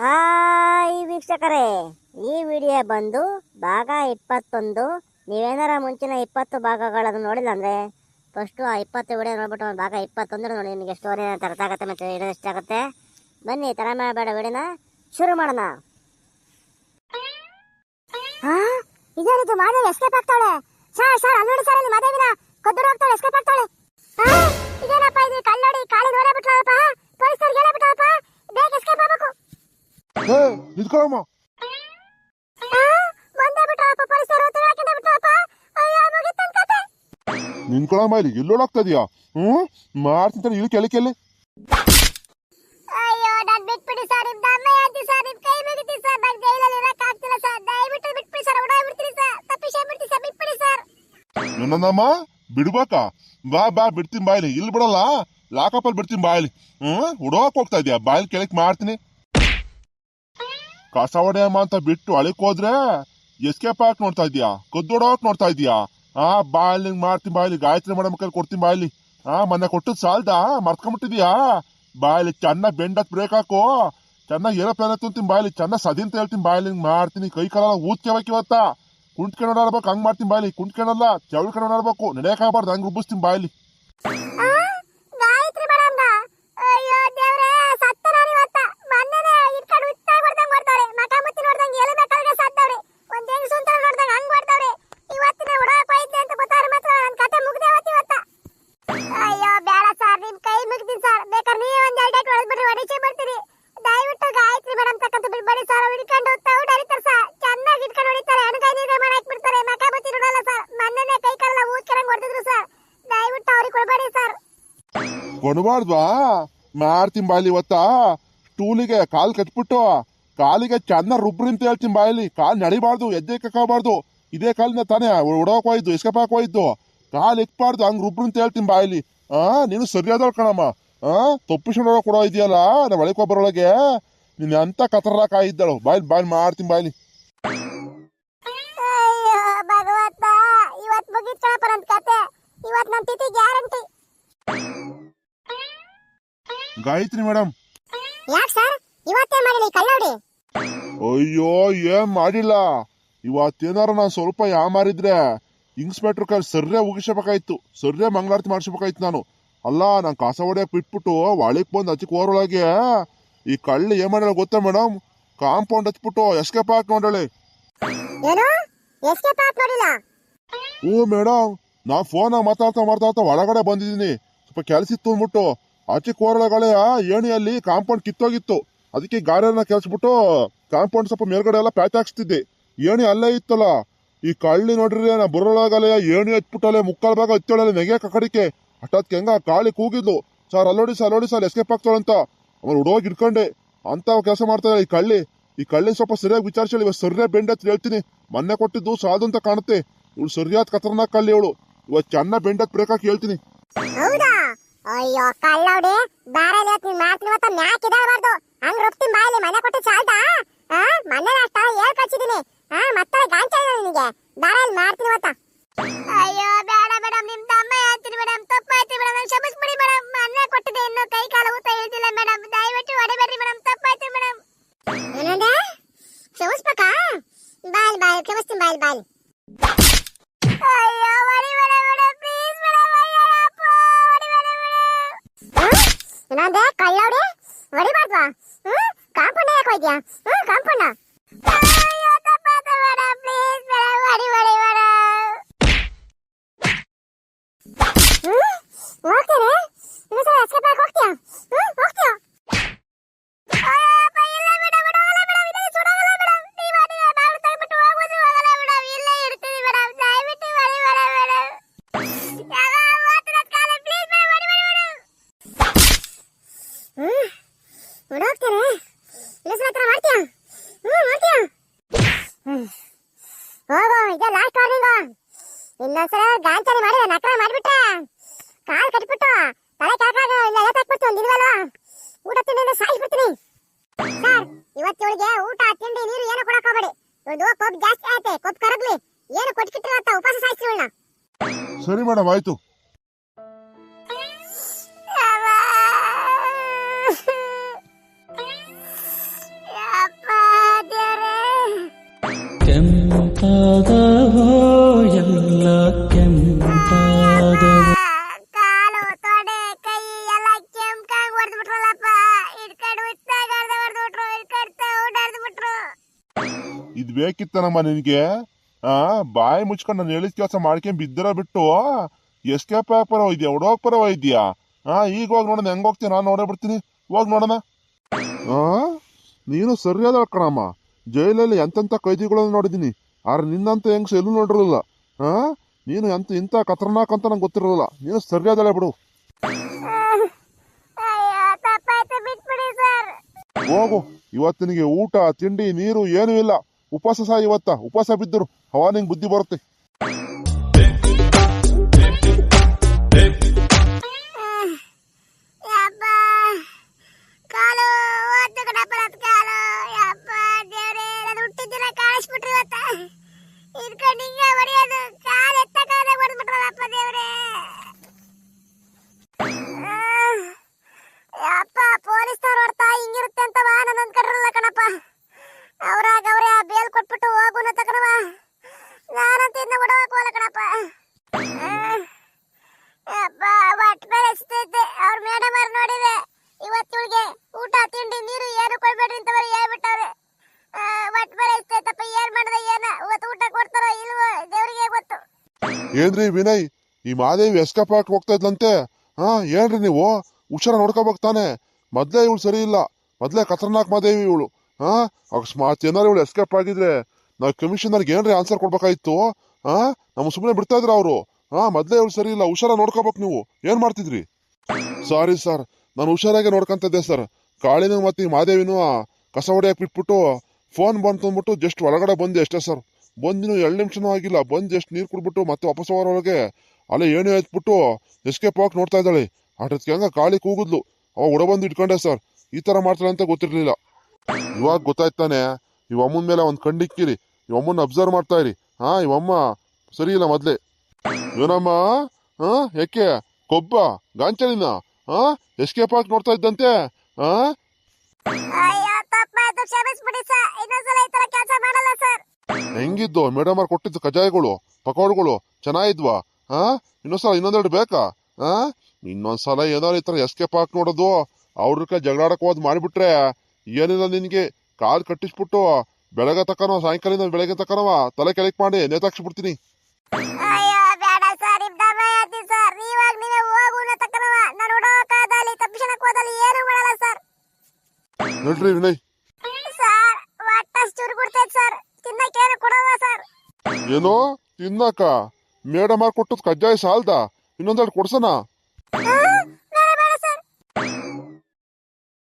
Hi ವೀಕ್ಷಕರೇ, ಈ video ಬಂದು ಭಾಗ ಇಪ್ಪತ್ತೊಂದು. ನೀವೇನಾರ ಮುಂಚಿನ ಇಪ್ಪತ್ತು ಭಾಗಗಳನ್ನು ನೋಡಿಲ್ಲ ಅಂದರೆ ಫಸ್ಟು ಆ ಇಪ್ಪತ್ತು ವಿಡಿಯೋ ನೋಡ್ಬಿಟ್ಟು ಭಾಗ ಇಪ್ಪತ್ತೊಂದರ ನೋಡಿ, ನಿಮಗೆ ಸ್ಟೋರಿ ಅರ್ಥ ಆಗುತ್ತೆ ಮತ್ತು ಇಷ್ಟ ಆಗುತ್ತೆ. ಬನ್ನಿ ತರ ಮಾಡಬೇಡ ವಿಡಿಯೋನ ಶುರು ಮಾಡೋಣ. ಇದೇನಿದು ಮಾದೇವಿ ಎಸ್ಕೇಪ್ ಸರ್ ಸರ್, ಅಲ್ಲಿ ಸರ್ ಕದ್ದು ಹೋಗ್ತಾಳೆ ಎಸ್ಕೇಪ್ ಇದೇನಪ್ಪ ಇದು ಕಲ್ಲಡಿ ಕಾಲಿ ಮುಗಿತನ್ ಕತೆ. ನಿಂತ್ಕೊಳಮ್ಮ ಇಲ್ಲಿ ಎಲ್ಲೋಡಾಗ್ತಾ ಇದೀಯಾ? ಹ್ಮ್? ಮಾಡ್ತೀನಿ ಇಲ್ಲಿ ಕೆಳಕ್ಕೆ ಇಲ್ಲಿ ಅಯ್ಯೋ ನಾನ್ ಬಿಟ್ಬಿಡಿ ಸರ್ ನಿಮ್ ದಮ್ಮ ಯಾತಿ ಸರ್ ಕೈ ಮುಗಿತೀನಿ ಸರ್ ನಾನ್ ಜೈಲಲ್ಲಿ ಇರಕ್ ಆಗ್ತಿಲ್ಲ ಸರ್ ದಯವಿಟ್ಟು ಬಿಟ್ಬಿಡಿ ಸರ್ ಓಡಾಡ್ಬಿಡ್ತೀನಿ ಸರ್ ತಪ್ಪಿಸೇ ಬಿಡ್ತೀನಿ ಸರ್ ಬಿಟ್ಬಿಡಿ ಸರ್ ನನ್ನಮ್ಮ ಬಿಡ್ಬೇಕಾ? ಬಾ ಬಾ ಬಿಡ್ತೀನಿ ಬಾಯ್ಲಿ. ಇಲ್ಲಿ ಬಿಡಲ್ಲ. ಲಾಕಪ್ಪಲ್ಲಿ ಬಿಡ್ತೀನಿ ಬಾಯ್ಲಿ. ಹ್ಮ್? ಹುಡೋಕ್ ಹೋಗ್ತಾ ಇದೀಯಾ? ಬಾಯ್ಲಿ ಕೆಳಕ್ ಮಾಡ್ತೀನಿ ಕಸ ಹೊಡೆಯಮ್ಮ ಅಂತ ಬಿಟ್ಟು ಅಳಿಕ್ ಹೋದ್ರೆ ಎಸ್ಕೇಪ್ ಹಾಕಿ ನೋಡ್ತಾ ಇದೀಯಾ ಕದ್ದೊಡೋಕ್ ನೋಡ್ತಾ ಇದೀಯಾ ಆ ಬಾಯ್ಲಿ ಮಾಡ್ತೀನಿ ಬಾಯಲ್ಲಿ ಗಾಯತ್ರಿ ಮೇಡಮ್ ಕೈಲಿ ಕೊಡ್ತೀನಿ ಬಾಯಲ್ಲಿ ಆ, ಮೊನ್ನೆ ಕೊಟ್ಟದ್ ಸಾಲ್ದ? ಮರ್ತ್ಕೊಂಡ್ಬಿಟ್ಟಿದ್ಯಾ? ಬಾಯಿಲಿ ಚೆನ್ನಾಗಿ ಬೆಂಡತ್ ಬ್ರೇಕ್ ಹಾಕು. ಚೆನ್ನಾಗಿ ಏನೋ ಪ್ಲಾನ್ ಬಾಯಲ್ಲಿ ಚೆನ್ನಾಗಿ ಸದಿ ಅಂತ ಹೇಳ್ತೀನಿ ಬಾಯಿಲಿ ಹಿಂಗ್ ಮಾಡ್ತೀನಿ ಕೈ ಕಾಲ ಊದ್ಕೋಬೇಕು ಇವತ್ತ? ಕುಂಟ್ಕೊಂಡು ಆಡ್ಬೇಕು ಹಂಗ್ ಮಾಡ್ತೀನಿ ಬಾಯಲ್ಲಿ ಕುಂಟ್ಕೊಂಡಲ್ಲ ಚೌಳ್ಕೊಂಡು ಆಡ್ಬೇಕು ನಡೆಯಕ್ಕಾಗಬಾರ್ದು ಹಂಗ್ ರುಬ್ಬಿಸ್ತೀನಿ ಬಾಯ್ಲಿ ಗಾಯತ್ರಿ ಮೇಡಮ್ ಅಯ್ಯೋ ದೇವ್ರೇ ಸತ್ತ ನಾನು ಇವತ್ತ ಮೊನ್ನೆನೆ ಇಟ್ಕೊಂಡು ಉತ್ತಾಗಿ ಹೊಡ್ದಂಗ್ ಹೊಡ್ತಾವ್ರೆ ಮಕ ಮುತ್ತಿ ನೋಡ್ದಂಗೆ ಎಲು ಬೇಕಾದ್ರೆ ಸತ್ತವ್ರೆ ಒಂದ್ ಹೆಂಗ್ ಸುಂತರ ನೋಡ್ದಂಗೆ ಹಂಗ್ ಹೊಡ್ತಾವ್ರೆ ಇವತ್ತಿನ ಹೊಡಕ್ ಹೋಯ್ತೆ ಅಂತ ಗೊತ್ತಾದ್ರೆ ಮಾತ್ರ ನನ್ ಕತೆ ಮುಗ್ದೆ ಹೋಯ್ತು ಇವತ್ತ ಅಯ್ಯೋ ಬೇಡ ಸರ್ ನಿಮ್ ಕೈ ಮುಗ್ತೀನಿ ಸರ್ ಬೇಕಾದ್ರೆ ನೀವೇ ಒಂದ್ ಎರಡು ಡೇಟ್ ಹೊಡೆದ್ಬಿಟ್ರೆ ಹೊಡಿಚೆ ಬರ್ತೀರಿ ದಯವಿಟ್ಟು ಗಾಯತ್ರಿ ಮೇಡಮ್ ತಕ್ಕಂತ ಬಿಡ್ಬೇಡಿ ಸರ್ ಅವ್ರು ಹಿಡ್ಕೊಂಡು ತೌಡ್ ಹರಿತಾರೆ ಸರ್ ಚೆನ್ನಾಗಿ ಹಿಡ್ಕೊಂಡು ಹೊಡಿತಾರೆ ಅಣಗೈ ನೀರೇ ಮಾಡಾಕ್ ಬಿಡ್ತಾರೆ ಮಕ ಮುತ್ತಿ ನೋಡಲ್ಲ ಸರ್ ಮೊನ್ನೆನೆ ಕೈ ಕಾಲೆಲ್ಲ ಊದ್ಕರಂಗ್ ಹೊಡೆದಿದ್ರು ಸರ್ ದಯವಿಟ್ಟು ಅವ್ರಿಗೆ ಕೊಡಬೇಡಿ ಸರ್ ಕೊಡಬಾರ್ದ್ವಾ ಮಾಡ್ತೀನಿ ಬಾಯ್ಲಿ ಇವತ್ತ. ಸ್ಟೂಲಿಗೆ ಕಾಲು ಕಟ್ಬಿಟ್ಟು. ಕಾಲಿಗೆ ಚೆನ್ನ ರುಬ್ರಿ ಅಂತ ಹೇಳ್ತೀನಿ ಬಾಯ್ಲಿ ಕಾಲು ನಡಿಬಾರ್ದು, ಎದ್ದೆ ಕಕ್ಕಬಾರ್ದು. ಇದೇ ಕಾಲಿನ ತಾನೇ ಹೊಡೋಕ್ ಹೋಯ್ತು ಎಸ್ಕೇಪ್ ಹೋಯ್ತು ಕಾಲ್ ಎಕ್ಬಾರ್ದು ಹಂಗೆ ರುಬ್ರಿ ಅಂತ ಹೇಳ್ತೀನಿ ಬಾಯ್ಲಿ ಆ, ನೀನು ಸರಿಯಾದವ್ ಕಣಮ್ಮ. ಆ ತಪ್ಪಿಸ್ಕೊಂಡು ಕೊಡೋ ಇದೆಯಲ್ಲ ನಾವು ಒಳಗೆ. ಬರೋಳಗೆ ನೀನು ಎಂತ ಕತರ್ಲಾಕ ಇದ್ದಳು ಬಾಯ್ಲಿ ಬಾಯ್ಲಿ ಮಾಡ್ತೀನಿ ಬಾಯ್ಲಿ ಗಾಯತ್ರಿ ಮೇಡಮ್. ಯಾಕ್ ಸರ್? ಇವತ್ತೇ ಮಾಡಲಿ ಕಲ್ಲೋಡಿ ಅಯ್ಯೋ ಏನ್ ಮಾಡಿಲ್ಲ? ಇವತ್ತೇನಾರ ನಾನು ಸ್ವಲ್ಪ ಯಾ ಮಾರಿದ್ರೆ ಇನ್ಸ್ಪೆಕ್ಟರ್ ಕೈ ಸರ್ರೆ ಉಗಿಸಬೇಕಾಯ್ತು. ಸರ್ರೆ ಮಂಗಳಾರತಿ ಮಾಡಿಸ್ಬೇಕಾಯ್ತು ನಾನು. ಅಲ್ಲ ನಾನು ಕಾಸ ಹೊಡ್ಯಕ್ ಬಿಟ್ಬಿಟ್ಟು ವಾಳಿಕ್ ಬಂದು ಹಚ್ಚಿ ಕೋರೊಳಗೆ ಈ ಕಳ್ಳಿ ಏನ್ ಮಾಡಿಲ್ಲ ಗೊತ್ತಾ ಮೇಡಮ್? ಕಾಂಪೌಂಡ್ ಹಚ್ಬಿಟ್ಟು ಎಸ್ಕೇಪ್ ಹಾಕಿ ನೋಡಳಿ ಏನು? ಹ್ಞೂ ಮೇಡಮ್. ನಾ ಫೋನಾಗ ಮಾತಾಡ್ತಾ ಮಾತಾಡ್ತಾ ಒಳಗಡೆ ಬಂದಿದ್ದೀನಿ. ಸ್ವಲ್ಪ ಕೆಲಸ ಇತ್ತು ಅಂದ್ಬಿಟ್ಟು ಆಚೆ ಕೋರಳಗಳೆಯ ಏಣಿಯಲ್ಲಿ ಕಾಂಪೌಂಡ್ ಕಿತ್ತೋಗಿತ್ತು. ಅದಕ್ಕೆ ಗಾಡಿಯನ್ನ ಕೆಲ್ಸ್ಬಿಟ್ಟು ಕಾಂಪೌಂಡ್ ಸ್ವಲ್ಪ ಮೇಲ್ಗಡೆ ಎಲ್ಲ ಪ್ಯಾಚ್ ಹಾಕ್ಸ್ತಿದ್ದೆ ಏಣಿ ಅಲ್ಲೇ ಇತ್ತಲ್ಲ. ಈ ಕಳ್ಳಿ ನೋಡ್ರಿ ನಾ ಯಾ ಏಣಿ ಹಚ್ಬಿಟ್ಟಲೆ ಮುಕ್ಕಾಲ್ ಭಾಗ ಹಚ್ಚೋಳಲ್ಲ ನೆಗೆ ಕಕಡಿಕೆ. ಹಠಾತ್ ಹೆಂಗ ಕಾಳಿ ಕೂಗಿದ್ಲು. ಸರ್, ಅಲ್ಲೋಡಿ ಸರ್ ಅಲ್ಲೋಡಿ ಸರ್ ಎಸ್ಕೇಪ್ ಆಗ್ತಾಳಂತ. ಅವ್ರು ಹುಡುಗಿ ಇಟ್ಕೊಂಡೆ ಅಂತ ಕೆಲಸ ಮಾಡ್ತಾರೆ ಈ ಕಳ್ಳಿ. ಈ ಕಳ್ಳಿ ಸ್ವಲ್ಪ ಸರಿಯಾಗಿ ವಿಚಾರಿಸಲಿ ಇವಾಗ ಸರಿಯಾಗಿ ಬೆಂಡೆ ಅಂತ ಹೇಳ್ತೀನಿ. ಮೊನ್ನೆ ಕೊಟ್ಟಿದ್ದು ಸಾಧು ಅಂತ ಕಾಣುತ್ತೆ. ಇವಳು ಸರಿಯಾದ ಖತರ್ನಾಕ್ ಕಳ್ಳಿ ಇವಳು ಇವತ್ತು ಚೆನ್ನಾಗಿ ಬೆಂಡೆ ಹತ್ ಬ್ರೇಕ್ ಹಾಕಿ ಹೇಳ್ತೀನಿ. ಅಯ್ಯೋ ಕಲ್ಲೋಡಿ ಬೇರೆ ಹೇಳ್ತೀನಿ ಮಾಡ್ತೀನಿ ಇವತ್ತ ಮ್ಯಾಕ್ ಇದಾಗಬಾರ್ದು ಹಂಗ್ ರೊಪ್ತಿ ಬಾಯಲ್ಲಿ ಮನೆ ಕೊಟ್ಟು ಚಾಲ್ತಾ? ಹಾ ಮನೆ ಅಷ್ಟ ಹೇಳ್ ಕಳ್ಸಿದೀನಿ. ಆ ಮತ್ತೆ ಗಾಂಚ ನಿನಗೆ. ಬೇರೆ ಮಾಡ್ತೀನಿ ಇವತ್ತ? ಅಯ್ಯೋ ಬೇಡ ಮೇಡಮ್ ನಿಮ್ ತಮ್ಮ ಹೇಳ್ತೀನಿ ಮೇಡಮ್. ತಪ್ಪಾಯ್ತು ಮೇಡಮ್. ನಾನು ಕ್ಷಮಿಸ್ಬಿಡಿ ಮೇಡಮ್. ಮನೆ ಕೊಟ್ಟಿದೆ ಇನ್ನು ಕೈ ಕಾಲು ಊತ ಹೇಳ್ತಿಲ್ಲ ಮೇಡಮ್. ದಯವಿಟ್ಟು ಹೊಡಿಬೇಡ್ರಿ ಮೇಡಮ್. ತಪ್ಪಾಯ್ತು ಮೇಡಮ್. ಏನಂದೆ? ಕ್ಷಮಿಸ್ಬೇಕಾ? ಬಾಯ್ ಬಾಯ್. ಕ್ಷಮಿಸ್ತೀನಿ ಬಾಯ್ ಬಾಯ್. ಅಯ್ಯೋ ಹೊಡಿ ಮೇಡಮ್ ಮೇಡಮ್ ಏನಂದೆ ಕಳ್ಳೋಡಿ ಹೊಡಿಬಾರ್ದ್ವಾ ಹ್ಮ್ ಕಾಂಪೌಂಡ್ ಯಾಕೆ ಹೋಯ್ದ್ಯಾ ಹ್ಮ್ ಕಾಂಪೌಂಡ್ ಅಯ್ಯೋ ತಪ್ಪಾಯ್ತು ಇನ್ನೊಂದ್ಸಲ ಗಾಂಚಾರಿ ಮಾಡಿದ ನಕಲ ಮಾಡ್ಬಿಟ್ಟ ಕಾಲ್ ಕಟ್ಬಿಟ್ಟು ತಲೆ ಕಾಕಾಗ ಇಲ್ಲ ಎತ್ತಾಕ್ಬಿಡ್ತು ಒಂದ್ ದಿನವಲ್ವಾ ಊಟ ತಿಂಡಿ ಸಾಯಿಸ್ಬಿಡ್ತೀನಿ. ಸರ್ ಇವತ್ತಿವಳಿಗೆ ಊಟ, ತಿಂಡಿ, ನೀರು ಏನು ಕೊಡಕ್ ಹೋಗ್ಬೇಡಿ. ಇದು ಕೊಬ್ಬು ಜಾಸ್ತಿ ಆಯ್ತೆ ಕೊಬ್ಬು ಕರಗ್ಲಿ. ಏನು ಕೊಟ್ಕಿಟ್ಟಿರೋ ಅಂತ ಉಪವಾಸ ಸಾಯಿಸ್ರಿ ಸರಿ ಮೇಡಮ್ ಆಯ್ತು. ಬೇಕಿತ್ತನಮ್ಮ ನಿನಗೆ? ಆ ಬಾಯಿ ಮುಚ್ಕೊಂಡು ನಾನು ಹೇಳಿದ ಕೆಲಸ ಮಾಡ್ಕೊಂಡ್ ಬಿದ್ದರ ಬಿಟ್ಟು ಎಸ್ಕೇಪ್ ಪರ ಇದೆಯಾ? ಹುಡೋಗ್ ಪರ ಇದೆಯಾ? ಆ ಈಗ ಹೋಗಿ ನೋಡೋಣ ಹೆಂಗ್ ಹೋಗ್ತೀನಿ? ನಾನು ನೋಡೇ ಬಿಡ್ತೀನಿ. ಹೋಗಿ ನೋಡೋಣ. ಆ ನೀನು ಸರಿಯಾದ ಕಣಮ್ಮ. ಜೈಲಲ್ಲಿ ಎಂತೆಂಥ ಕೈದಿಗಳನ್ನ ನೋಡಿದ್ದೀನಿ. ಆದ್ರೆ ನಿನ್ನಂತ ಹೆಂಗ್ ಎಲ್ಲೂ ನೋಡಿರಲಿಲ್ಲ. ಆ ನೀನು ಎಂತ ಇಂಥ ಖತರ್ನಾಕ್ ಅಂತ ನಂಗೆ ಗೊತ್ತಿರಲಿಲ್ಲ. ನೀನು ಸರಿಯಾದಳೆ ಬಿಡು. ಹೋಗು. ಇವತ್ತಿನಿಗೆ ಊಟ ತಿಂಡಿ ನೀರು ಏನೂ ಇಲ್ಲ. ಉಪವಾಸ ಸಹ ಇವತ್ತ ಉಪವಾಸ ಬಿದ್ದರು ಹವಾ ನಿಂಗೆ ಬುದ್ಧಿ ಬರುತ್ತೆ. ಏನ್ರಿ ವಿನಯ್? ಈ ಮಾದೇವಿ ಎಸ್ಕೇಪ್ ಹಾಕಿ ಹೋಗ್ತಾ ಇದ್ಲಂತೆ. ಹಾ, ಏನ್ರಿ ನೀವು? ಹುಷಾರ ನೋಡ್ಕೋಬೇಕು ತಾನೆ. ಮೊದ್ಲೇ ಇವಳು ಸರಿ ಇಲ್ಲ. ಮೊದ್ಲೇ ಖತರ್ನಾಕ್ ಮಾದೇವಿ ಇವಳು. ಹಾ, ಅಕಸ್ಮಾತ್ ಏನಾರು ಇವಳು ಎಸ್ಕೇಪ್ ಆಗಿದ್ರೆ ನಾವು ಕಮಿಷನರ್ಗೆ ಏನ್ರಿ ಆನ್ಸರ್ ಕೊಡ್ಬೇಕಾಯ್ತು ಹಾ, ನಮ್ಗೆ ಸುಮ್ಮನೆ ಬಿಡ್ತಾ ಇದ್ರ ಅವರು. ಹಾ, ಮೊದ್ಲೇ ಇವಳು ಸರಿ ಇಲ್ಲ. ಹುಷಾರ ನೋಡ್ಕೋಬೇಕು ನೀವು. ಏನ್ ಮಾಡ್ತಿದ್ರಿ? Sorry sir. ನಾನು ಹುಷಾರಾಗೆ ನೋಡ್ಕೊಂತಿದ್ದೆ ಸರ್. ಕಾಳಿನ ಮತ್ತೆ ಮಾದೇವಿನೂ ಕಸ ಹೊಡೆಯಕ್ಕೆ ಬಿಟ್ಬಿಟ್ಟು ಫೋನ್ ಬಂತು ಅಂದ್ಬಿಟ್ಟು ಜಸ್ಟ್ ಒಳಗಡೆ ಬಂದೆ ಅಷ್ಟೇ ಸರ್. ಬಂದಿನ ಎರಡು ನಿಮಿಷನೂ ಆಗಿಲ್ಲ. ಬಂದು ಎಷ್ಟು ನೀರು ಕುಡ್ಬಿಟ್ಟು ಮತ್ತೆ ವಾಪಸ್ ಹೋಗೋರೊಳಗೆ ಅಲ್ಲೇ ಏನೇ ಎತ್ಬಿಟ್ಟು ಎಸ್ಕೇಪ್ ಹೋಗಕ್ಕೆ ನೋಡ್ತಾ ಇದ್ದಾಳೆ. ಅಷ್ಟೊತ್ತಿಗೆ ಹಂಗ ಕಾಳಿ ಕೂಗಿದ್ಲು. ಅವ ಹೊಡ ಬಂದು ಇಟ್ಕೊಂಡೆ ಸರ್. ಈ ಥರ ಮಾಡ್ತಾಳೆ ಅಂತ ಗೊತ್ತಿರಲಿಲ್ಲ. ಇವಾಗ ಗೊತ್ತಾಯ್ತಾನೆ ಇವ್ ಅಮ್ಮನ ಮೇಲೆ ಒಂದು ಕಂಡಿಕ್ಕಿರಿ ಇವ್ ಅಮ್ಮನ ಅಬ್ಸರ್ವ್ ಮಾಡ್ತಾ ಇರಿ. ಹಾ ಇವಮ್ಮ ಸರಿ ಇಲ್ಲ ಮೊದಲೇ. ಇವನಮ್ಮ ಹಾ, ಯಾಕೆ? ಕೊಬ್ಬ? ಗಾಂಚಲಿನ? ಹಾ ಎಸ್ಕೇಪ್ ಆಗಿ ನೋಡ್ತಾ ಇದ್ದಂತೆ. ಹಾ? ಹೆಂಗಿದ್ದು ಮೇಡಮ್ ಅವ್ರು ಕೊಟ್ಟಿದ್ದು ಕಜಾಯಗಳು ಪಕೋಡ್ಗಳು ಚೆನ್ನಾಗಿದ್ವಾ? ಹಾ ಇನ್ನೊಂದ್ಸಲ ಇನ್ನೊಂದೆರಡು ಬೇಕಾ? ಹಾ ಇನ್ನೊಂದ್ಸಲ ಏನಾರು ಈ ಥರ ಎಸ್ಕೇಪ್ ಹಾಕಿ ನೋಡೋದು. ಅವ್ರ ಕೈ ಜಗಳಾಡಕ್ ಹೋದ್ ಮಾಡಿಬಿಟ್ರೆ ಏನಿಲ್ಲ ನಿನಗೆ. ಕಾಲು ಕಟ್ಟಿಸ್ಬಿಟ್ಟು ಬೆಳಗ್ಗೆ ತಕ್ಕನೋ ಸಾಯಂಕಾಲದಿಂದ ಬೆಳಗ್ಗೆ ತಕ್ಕನವ ತಲೆ ಕೆಳಕ್ ಮಾಡಿ ನೇತಾಕ್ಸ್ಬಿಡ್ತೀನಿ ನೋಡ್ರಿ ಬೇಡ ಸರ್ ಇದ್ದಮ್ಮ ಯಾತಿ ಸರ್ ನೀವಾಗ ನೀವೇ ಹೋಗುನ ತಕ್ಕನವ ನಾನು ಹುಡುಕಾದಲ್ಲಿ ತಪ್ಪಿಸಣಕ್ ಹೋದಲ್ಲಿ ಏನು ಮಾಡಲ್ಲ ಸರ್ ನೋಡ್ರಿ ವಿನಯ್ ಸರ್ ಒಟ್ಟಷ್ಟು ಚುರುಗುಡ್ತೈತೆ ಸರ್ ತಿನ್ನಕ್ಕೇನು ಕೊಡಲ್ಲ ಸರ್ ಏನೋ ತಿನ್ನಕ ಮೇಡಮ್ ಕೊಟ್ಟದ್ ಕಜ್ಜಾಯ ಸಾಲ್ದ? ಇನ್ನೊಂದೆರಡು ಕೊಡ್ಸನ?